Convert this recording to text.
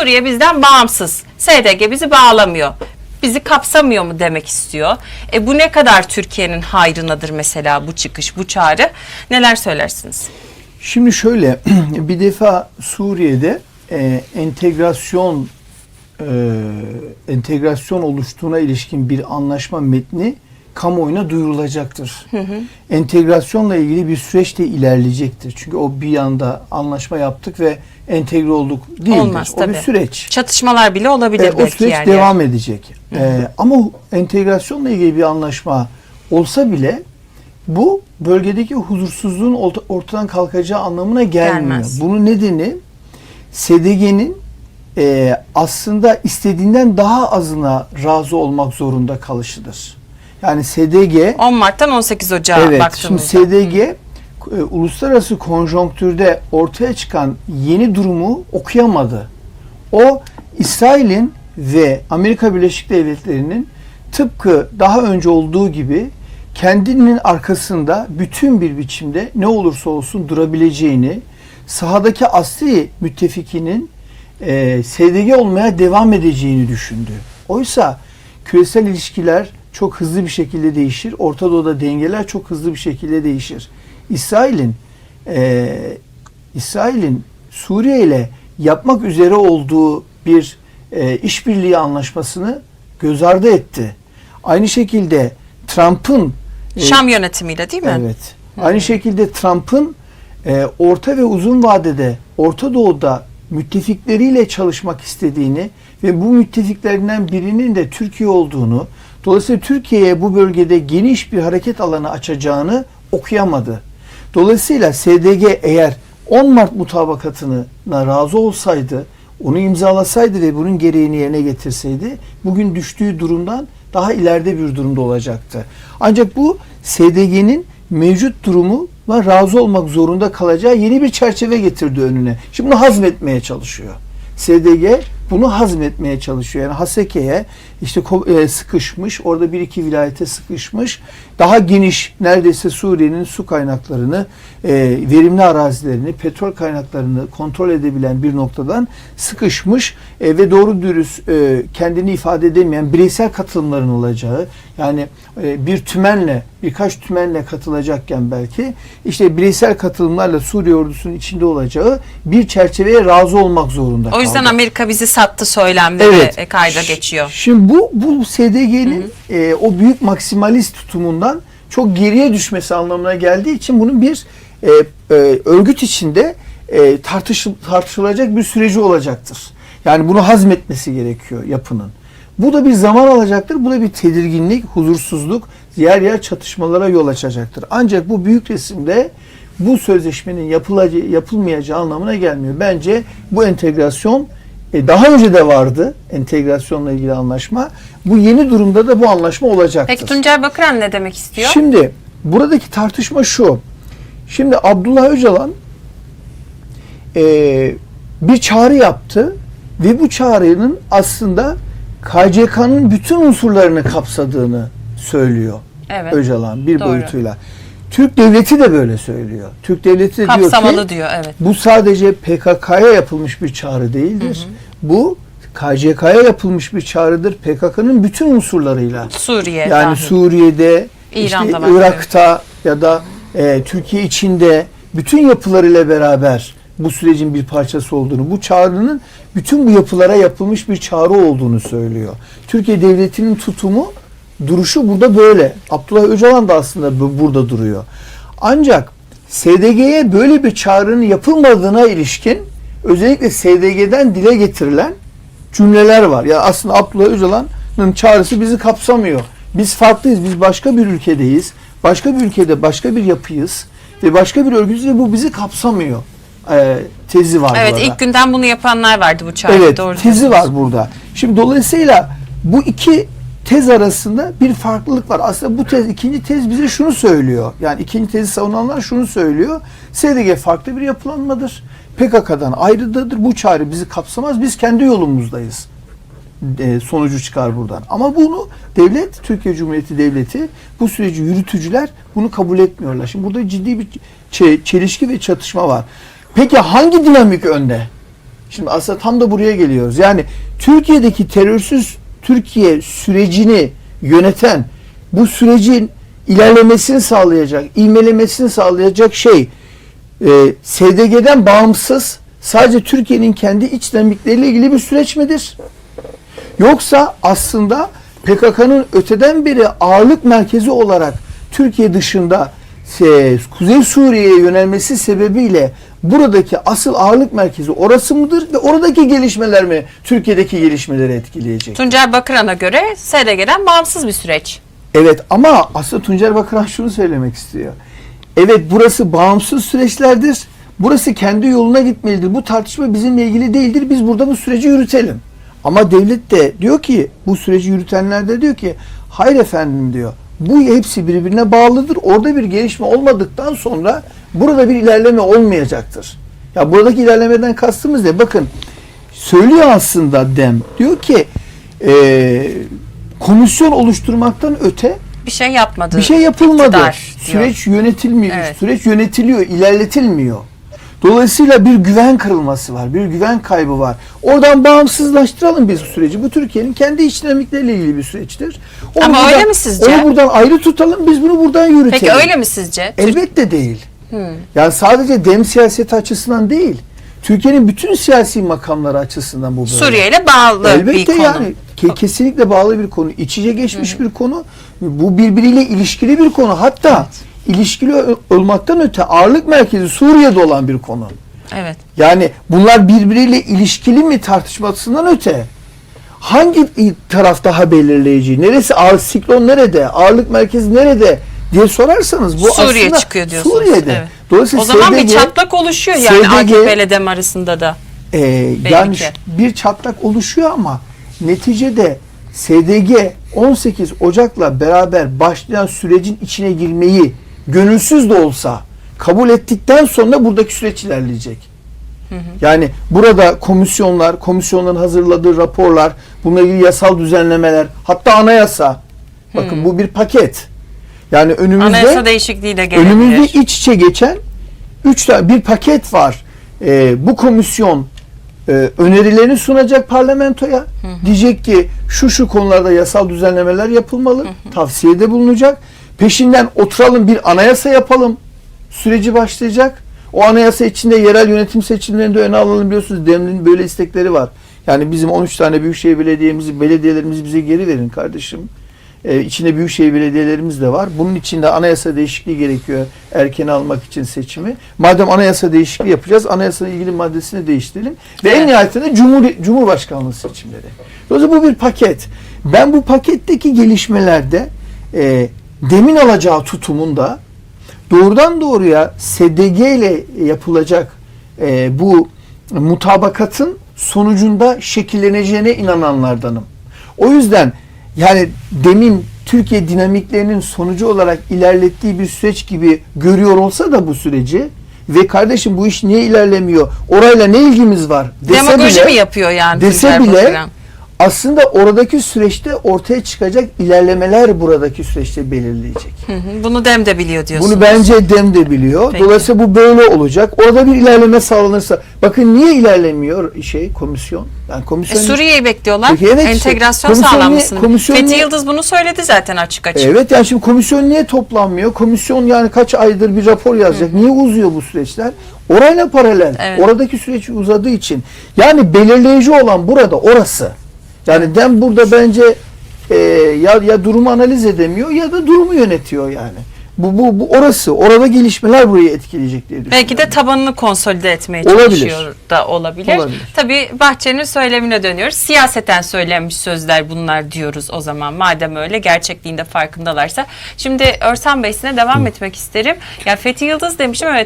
Suriye bizden bağımsız. SDG bizi bağlamıyor. Bizi kapsamıyor mu demek istiyor. E bu ne kadar Türkiye'nin hayrınadır mesela bu çıkış, bu çağrı? Neler söylersiniz? Şimdi şöyle bir defa Suriye'de e, entegrasyon e, entegrasyon oluştuğuna ilişkin bir anlaşma metni kamuoyuna duyurulacaktır. Entegrasyonla ilgili bir süreç de ilerleyecektir. Çünkü o bir yanda anlaşma yaptık ve entegre olduk değildir. Olmaz o bir süreç. Çatışmalar bile olabilir E, o belki süreç yer yer. devam edecek. E, ama entegrasyonla ilgili bir anlaşma olsa bile bu bölgedeki huzursuzluğun orta- ortadan kalkacağı anlamına gelmiyor. Gelmez. Bunun nedeni SDG'nin e, aslında istediğinden daha azına razı olmak zorunda kalışıdır. Yani SDG 10 Mart'tan 18 Ocağı Evet, şimdi baktığımızda. SDG e, uluslararası konjonktürde ortaya çıkan yeni durumu okuyamadı. O İsrail'in ve Amerika Birleşik Devletleri'nin tıpkı daha önce olduğu gibi kendinin arkasında bütün bir biçimde ne olursa olsun durabileceğini, sahadaki asli müttefikinin e, SDG olmaya devam edeceğini düşündü. Oysa küresel ilişkiler çok hızlı bir şekilde değişir. Orta Doğu'da dengeler çok hızlı bir şekilde değişir. İsrail'in e, İsrail'in Suriye ile yapmak üzere olduğu bir e, işbirliği anlaşmasını göz ardı etti. Aynı şekilde Trump'ın e, Şam yönetimiyle değil mi? Evet. Aynı şekilde Trump'ın e, orta ve uzun vadede Orta Doğu'da müttefikleriyle çalışmak istediğini ve bu müttefiklerinden birinin de Türkiye olduğunu, dolayısıyla Türkiye'ye bu bölgede geniş bir hareket alanı açacağını okuyamadı. Dolayısıyla SDG eğer 10 Mart mutabakatına razı olsaydı, onu imzalasaydı ve bunun gereğini yerine getirseydi, bugün düştüğü durumdan daha ileride bir durumda olacaktı. Ancak bu SDG'nin mevcut durumu ve razı olmak zorunda kalacağı yeni bir çerçeve getirdi önüne. Şimdi bunu hazmetmeye çalışıyor. SDG bunu hazmetmeye çalışıyor. Yani Haseke'ye işte e, sıkışmış, orada bir iki vilayete sıkışmış. Daha geniş neredeyse Suriye'nin su kaynaklarını, e, verimli arazilerini, petrol kaynaklarını kontrol edebilen bir noktadan sıkışmış e, ve doğru dürüst kendini ifade edemeyen bireysel katılımların olacağı yani e, bir tümenle birkaç tümenle katılacakken belki işte bireysel katılımlarla Suriye ordusunun içinde olacağı bir çerçeveye razı olmak zorunda O yüzden kaldı. Amerika bizi sattı söylemleri Evet. e, kayda geçiyor. Şimdi bu bu SDG'nin e, o büyük maksimalist tutumundan çok geriye düşmesi anlamına geldiği için bunun bir e, e, örgüt içinde e, tartışıl, tartışılacak bir süreci olacaktır. Yani bunu hazmetmesi gerekiyor yapının. Bu da bir zaman alacaktır. Bu da bir tedirginlik, huzursuzluk, yer yer çatışmalara yol açacaktır. Ancak bu büyük resimde bu sözleşmenin yapılacağı, yapılmayacağı anlamına gelmiyor. Bence bu entegrasyon e, daha önce de vardı entegrasyonla ilgili anlaşma. Bu yeni durumda da bu anlaşma olacaktır. Peki Tuncay Bakıran ne demek istiyor? Şimdi buradaki tartışma şu. Şimdi Abdullah Öcalan e, bir çağrı yaptı ve bu çağrının aslında KCK'nın bütün unsurlarını kapsadığını söylüyor Evet. Öcalan bir Doğru. boyutuyla. Türk devleti de böyle söylüyor. Türk devleti de diyor ki diyor evet. bu sadece PKK'ya yapılmış bir çağrı değildir. Bu KCK'ya yapılmış bir çağrıdır. PKK'nın bütün unsurlarıyla. Suriye Yani dahil. Suriye'de, İran'da işte Irak'ta ya da e, Türkiye içinde bütün yapılarıyla beraber bu sürecin bir parçası olduğunu, bu çağrının bütün bu yapılara yapılmış bir çağrı olduğunu söylüyor. Türkiye Devleti'nin tutumu, duruşu burada böyle. Abdullah Öcalan da aslında bu- burada duruyor. Ancak SDG'ye böyle bir çağrının yapılmadığına ilişkin özellikle SDG'den dile getirilen cümleler var. Ya aslında Abdullah Öcalan'ın çağrısı bizi kapsamıyor. Biz farklıyız. Biz başka bir ülkedeyiz. Başka bir ülkede başka bir yapıyız ve başka bir örgütüz ve bu bizi kapsamıyor. Ee, tezi var Evet burada. ilk günden bunu yapanlar vardı bu çağrıda. Evet, Doğru tezi var burada. Şimdi dolayısıyla bu iki tez arasında bir farklılık var. Aslında bu tez, ikinci tez bize şunu söylüyor. Yani ikinci tezi savunanlar şunu söylüyor. SDG farklı bir yapılanmadır. PKK'dan ayrıdadır. Bu çağrı bizi kapsamaz. Biz kendi yolumuzdayız. E, sonucu çıkar buradan. Ama bunu devlet, Türkiye Cumhuriyeti Devleti, bu süreci yürütücüler bunu kabul etmiyorlar. Şimdi burada ciddi bir çe- çelişki ve çatışma var. Peki hangi dinamik önde? Şimdi aslında tam da buraya geliyoruz. Yani Türkiye'deki terörsüz Türkiye sürecini yöneten bu sürecin ilerlemesini sağlayacak, ivmelemesini sağlayacak şey e, SDG'den bağımsız sadece Türkiye'nin kendi iç dinamikleriyle ilgili bir süreç midir? Yoksa aslında PKK'nın öteden beri ağırlık merkezi olarak Türkiye dışında Kuzey Suriye'ye yönelmesi sebebiyle buradaki asıl ağırlık merkezi orası mıdır ve oradaki gelişmeler mi Türkiye'deki gelişmeleri etkileyecek? Tuncel Bakıran'a göre SDG'den bağımsız bir süreç. Evet ama aslında Tuncer Bakıran şunu söylemek istiyor. Evet burası bağımsız süreçlerdir. Burası kendi yoluna gitmelidir. Bu tartışma bizimle ilgili değildir. Biz burada bu süreci yürütelim. Ama devlet de diyor ki bu süreci yürütenler de diyor ki hayır efendim diyor. Bu hepsi birbirine bağlıdır. Orada bir gelişme olmadıktan sonra burada bir ilerleme olmayacaktır. Ya buradaki ilerlemeden kastımız ne? Bakın söylüyor aslında Dem. Diyor ki eee, komisyon oluşturmaktan öte Bir şey yapmadı. bir şey yapılmadı. iktidar. Süreç yönetilmiyor. Evet. Süreç yönetiliyor, ilerletilmiyor. Dolayısıyla bir güven kırılması var, bir güven kaybı var. Oradan bağımsızlaştıralım biz bu süreci. Bu Türkiye'nin kendi iç dinamikleriyle ilgili bir süreçtir. Onu Ama buradan- öyle mi sizce? Onu buradan ayrı tutalım, biz bunu buradan yürütelim. Peki öyle mi sizce? Elbette değil. Hmm. Yani sadece dem siyaseti açısından değil. Türkiye'nin bütün siyasi makamları açısından bu böyle. Suriye ile bağlı bir Elbette konu. yani ke- kesinlikle bağlı bir konu. İç içe geçmiş bir konu. Bu birbiriyle ilişkili bir konu. Hatta ilişkili olmaktan öte ağırlık merkezi Suriye'de olan bir konu. Evet. Yani bunlar birbiriyle ilişkili mi tartışmasından öte hangi taraf daha belirleyici? Neresi ağır siklon nerede? Ağırlık merkezi nerede? diye sorarsanız bu Suriye aslında çıkıyor diyorsunuz. Suriye'de. Evet. Dolayısıyla O zaman bir SDG çatlak oluşuyor yani SDG AKP ile DEM arasında da. Belli yani bir çatlak oluşuyor ama neticede SDG 18 Ocak'la beraber başlayan sürecin içine girmeyi gönülsüz de olsa kabul ettikten sonra buradaki süreç ilerleyecek. Yani burada komisyonlar, komisyonların hazırladığı raporlar, bununla ilgili yasal düzenlemeler, hatta anayasa. Bakın bu bir paket. Yani önümüzde Anayasa değişikliği de gelebilir. Önümüzde iç içe geçen üç tane bir paket var. Ee, bu komisyon e, önerilerini sunacak parlamentoya. Diyecek ki şu şu konularda yasal düzenlemeler yapılmalı. Tavsiyede bulunacak. Peşinden oturalım bir anayasa yapalım. Süreci başlayacak. O anayasa içinde yerel yönetim seçimlerini de öne alalım biliyorsunuz. Dem'in böyle istekleri var. Yani bizim 13 tane büyükşehir belediyemizi, belediyelerimizi bize geri verin kardeşim. Ee, içinde büyükşehir belediyelerimiz de var. Bunun içinde anayasa değişikliği gerekiyor erken almak için seçimi. Madem anayasa değişikliği yapacağız, anayasanın ilgili maddesini değiştirelim. Ve en nihayetinde Cumhur, Cumhurbaşkanlığı seçimleri. Dolayısıyla bu bir paket. Ben bu paketteki gelişmelerde e, demin alacağı tutumunda doğrudan doğruya SDG ile yapılacak e, bu mutabakatın sonucunda şekilleneceğine inananlardanım. O yüzden yani demin Türkiye dinamiklerinin sonucu olarak ilerlettiği bir süreç gibi görüyor olsa da bu süreci ve kardeşim bu iş niye ilerlemiyor? Orayla ne ilgimiz var? Dese Demagoji bile, mi yapıyor yani dese bile Bakıran? Aslında oradaki süreçte ortaya çıkacak ilerlemeler buradaki süreçte belirleyecek. Hı hı, Bunu DEM de biliyor diyorsunuz. Bunu bence Dem de biliyor. Peki. Dolayısıyla bu böyle olacak. Orada bir ilerleme sağlanırsa. Bakın niye ilerlemiyor şey komisyon? Yani E, komisyon Suriye'yi bekliyorlar. Peki, evet, Entegrasyon niye- sağlanmasını. komisyon Fethi niye- Yıldız bunu söyledi zaten açık açık. Evet yani şimdi komisyon niye toplanmıyor? Komisyon yani kaç aydır bir rapor yazacak. Niye uzuyor bu süreçler? Orayla paralel. Evet. Oradaki süreç uzadığı için. Yani belirleyici olan burada orası. Yani Dem burada bence e, ya ya durumu analiz edemiyor ya da durumu yönetiyor yani. Bu bu bu orası. Orada gelişmeler burayı etkileyecek diye düşünüyorum. Belki de tabanını konsolide etmeye Olabilir. çalışıyor da olabilir. Olabilir. Tabii Bahçe'nin söylemine dönüyoruz. Siyaseten söylenmiş sözler bunlar diyoruz o zaman. Madem öyle gerçekliğinde farkındalarsa. Şimdi Örsan Bey size devam etmek isterim. Ya Fethi Yıldız demişim evet